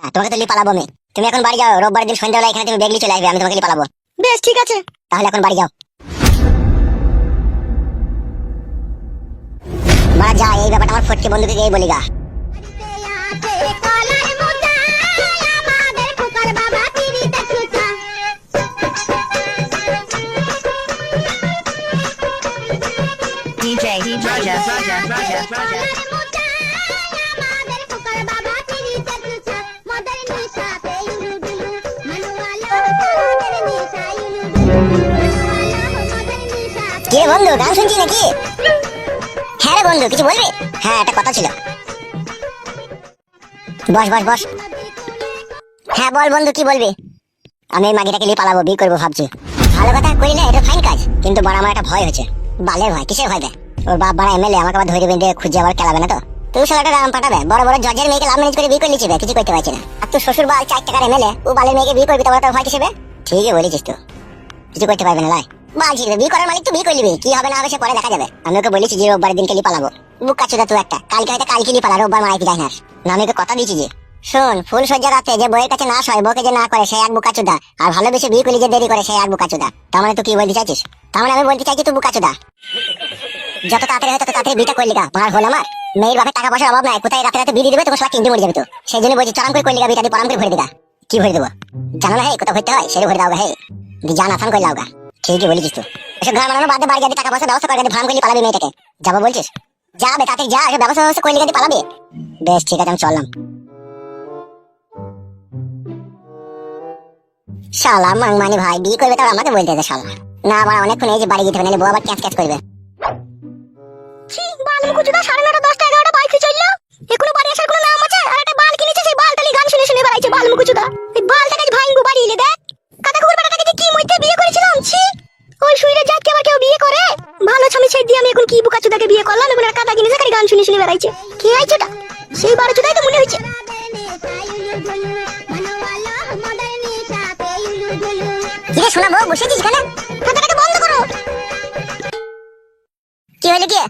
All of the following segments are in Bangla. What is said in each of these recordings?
তোমাকে তো পালাবো আমি। তুমি এখন বাড়ি যাও রোববার দিন সন্ধ্যাবেলা এখানে তুমি বেগলি চলে আসবে আমি তোমাকে পালাবো। বেশ ঠিক আছে। তাহলে এখন বাড়ি যাও। বা যা এই ব্যাপারটা আমার ফটকে বন্ধুকে গিয়ে বলি গা কি বন্ধু, গান শুনছি নাকি? হ্যাঁ রে বন্ধু, কিছু বলবি? হ্যাঁ একটা কথা ছিল। বস বস বস। হ্যাঁ বল বন্ধু, কি বলবি? আমি এই মাগিটাকে নিয়ে পালাবো, বিয়ে করব ভাবছি। ভালো কথা করি না এটা ফাইন কাজ, কিন্তু বড় আমার একটা ভয় হচ্ছে বালের ভয়, কিসের ভয় দেয় ওর বাপ এমএলএ, আমাকে আবার বেঁধে খুঁজে আবার খেলাবে না তো? তুই শালাটা রাম পাঠাবে, বড় বড় জজের মেয়েকে লাভ ম্যারেজ করে বিয়ে করে নিচ্ছিবে কিছু করতে পারছি না। আর তুই শ্বশুর বাল চার টাকার এমএলএ, ও বালের মেয়েকে বিয়ে করবি তোমার তোর ভয় কিসেবে ঠিকই বলেছিস তো। কিছু করতে পারবে না, লাই। রে, বিয়ে করার মালিক তো বিয়ে কি হবে না হবে সে পরে দেখা যাবে। আমি ওকে বলেছি যে রোববার দিন কেলি পালাবো। বুক কাচুদা তুই একটা কালকে হয়তো কালকে নিয়ে পালা রোববার মারাইতে যাই না আমি ওকে কথা দিয়েছি যে শোন ফুল সজ্জা রাতে যে বইয়ের কাছে না সয় বউকে যে না করে সেই এক বুকাচুদা আর ভালোবেসে বিয়ে করলে যে দেরি করে সেই এক বুকাচুদা তার মানে তুই কি বলতে চাইছিস? তার মানে আমি বলতে চাইছি তুই বুকাচুদা যত তাড়াতাড়ি হয় তত তাড়াতাড়ি বিটা করলি গা মার হল আমার। মেয়ের বাপের টাকা পয়সার অভাব নাই কোথায় রাতে রাতে বিয়ে দেবে তোমার সবাই কিনতে মরে যাবে তো। সেই জন্য বলছি চরম করে করলি গা বিটা দিয়ে পরাম করে ভরে দিগা কি ভরে দেবো? জানো না হে কোথাও ভরতে হয়? সেটা ভরে দাও হে। জান আসান করে লাও গা। ঠিকই বলেছিস তো এসব ঘর বানানো বাদে বাড়ি যাতে টাকা পয়সা ব্যবস্থা করে যাতে ভাড়া করলে পালাবি মেয়েটাকে। যাব বলছিস? যাবে তাতে যা, এসব ব্যবস্থা ব্যবস্থা করলে যাতে পালাবি। বেশ, ঠিক আছে, আমি চললাম। শালা মাংমানি ভাই, বিয়ে করবে তার আমাকে বলতে দে শালা। না আবার অনেকক্ষণ এই যে বাড়ি যেতে নাহলে বউ আবার ক্যাচ ক্যাচ করবে। ছি, বাল মুকুচুদা সাড়ে নটা, দশটা, এগারোটা, বাইক চলল। এখনও বাড়ি আসার কোনো নাম আছে? আর একটা বাল কিনেছে, সেই বালটালি গান শুনে শুনে বেড়াইছে, বাল মুকুচুদা এখন কি বুকাচুদাকে বিয়ে করলাম একটা কাদা কিনেছে খালি গান শুনে শুনে বেড়াইছে। কি হয়েছে ওটা সেই বারো চুদাই তো মনে হয়েছে। কিরে শোনা বউ বসেছিস এখানে? কাদাটাকে বন্ধ করো। কি হলো কি?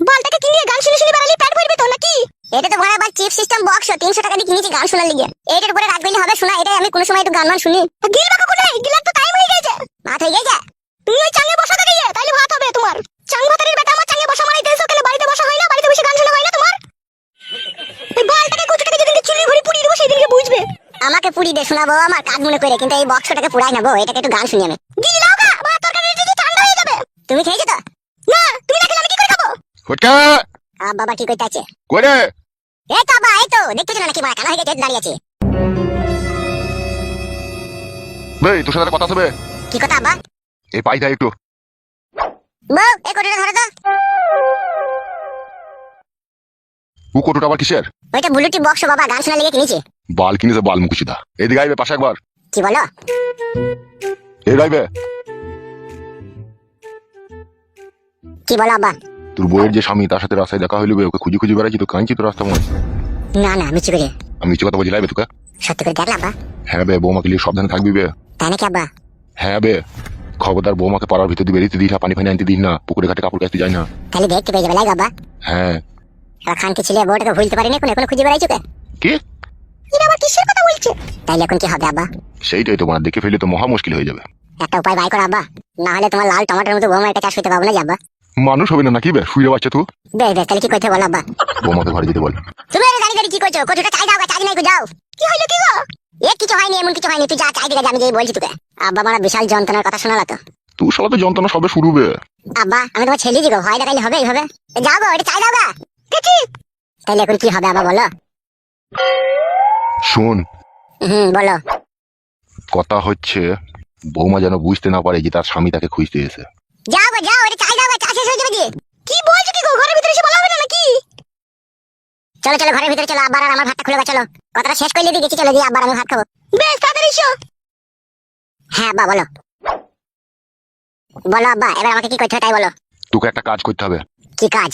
বালটাকে কিনে গান শুনে শুনে বেড়ালি প্যাট ভরবে তো নাকি? এটা তো চিপ সিস্টেম বক্স তিনশো টাকা দিয়ে কিনেছি গান শোনার লিগে। এটার উপরে হবে শোনা এটাই আমি কোনো সময় একটু গান মান শুনি। গিল বাকা কোথায়? গিলার তো টাইম হয়ে গেছে। ভাত হয়ে গেছে? তুমি ওই চাঙ্গে বসা গিয়ে তাইলে ভাত হবে। পুরি দিয়ে শোনাবো আমার কাজ মনে করে কিন্তু এই বক্সটাকে পুরাই নেব এটাকে একটু গান শুনি আমি। গিলি লাও গা ভাত তরকারি যদি ঠান্ডা হয়ে যাবে। তুমি খেয়েছো তো? না তুমি না খেলে আমি কি করে খাব? ফটকা আ, বাবা কি করতে আছে? করে তো বাবা এই তো দেখতেছো না নাকি মারা কানা হয়ে গেছে দাঁড়িয়ে আছে। ভাই তোর সাথে কথা হবে কি কথা আব্বা এই পাই দেয় একটু। বউ এই কোটোটা ধরো তো। ও কটুটা আবার কিসের? ওইটা ব্লুটুথ বক্স বাবা গান শোনার লিগে কিনেছি। বাল কিনেছে বাল মুকুশিদা এদিকে আইবে পাশে একবার। কি বলো? এই আইবে। কি বলো আব্বা? তোর বইয়ের যে স্বামী তার সাথে রাস্তায় দেখা হইল বে, ওকে খুঁজে খুঁজে বেড়াচ্ছি তো কাঁদছি তো রাস্তা মনে না না মিছি করে আমি কিছু কথা বলছি লাইবে তোকে? সত্যি করে দেখলা আব্বা? হ্যাঁ বে বৌমাকে নিয়ে সাবধানে থাকবি বে। তাই নাকি আব্বা? হ্যাঁ বে খবরদার বৌমাকে পাড়ার ভিতর দিয়ে বেরিয়ে দিস না পানি ফানি আনতে দিস না পুকুরে ঘাটে কাপড় কাচতে যাই না। তাহলে দেখতে পেয়ে যাবে লাইক আব্বা। হ্যাঁ। আর খানকে ছেলে বউটাকে ভুলতে পারিনি এখন এখন খুঁজে বেড়াইছো কে কি? এটা আবার কিসের কথা বলছে? তাইলে এখন কি হবে আব্বা? সেইটাই তোমার দেখে ফেলে তো মহা মুশকিল হয়ে যাবে। একটা উপায় বাই করো আব্বা। না হলে তোমার লাল টমাটোর মতো বৌমা একটা চাষ করতে পারব না যাবা মানুষ হবে না নাকি বে? শুয়ে বাচ্চা তুই বেশ বেশ তাহলে কি করতে বলো আব্বা? বৌমাকে ঘরে যেতে বল। তুমি আরে দাঁড়িয়ে দাঁড়িয়ে কি করছ কতটা চাই দাও চাই নাই যাও। কি হইল কি গো? এ কিছু হয়নি এমন কিছু হয়নি। তুই যা চাই দিকে আমি যেই বলছি তোকে। আব্বা আমার বিশাল যন্ত্রণার কথা শোনালা তো। তুই সালা তো যন্ত্রণা সবে শুরু বে। আব্বা আমি তোমার ছেলে দিগো ভয় দেখাইলে হবে এইভাবে? এ, যাও গো এটা চাই দাও গা। গেছি তাহলে এখন কি হবে আব্বা বলো? শোন। হুম বলো। কথা হচ্ছে বৌমা যেন বুঝতে না পারে যে তার স্বামী তাকে খুঁজতে এসে যাও গো যাও এটা চাই যাও চা শেষ হয়ে যাবে গিয়ে। কি বলছো কি গো ঘরের ভিতরে এসে বলা হবে না নাকি? চলো চলো ঘরের ভিতরে চলো আবার আর আমার ভাতটা খুলে চলো। কথাটা শেষ করে দিয়ে গেছি চলো দিয়ে আবার আমি ভাত খাব। বেশ তাড়াতাড়ি এসো। হ্যাঁ আব্বা বলো। বলো আব্বা এবার আমাকে কি করতে হবে তাই বলো। তোকে একটা কাজ করতে হবে। কি কাজ?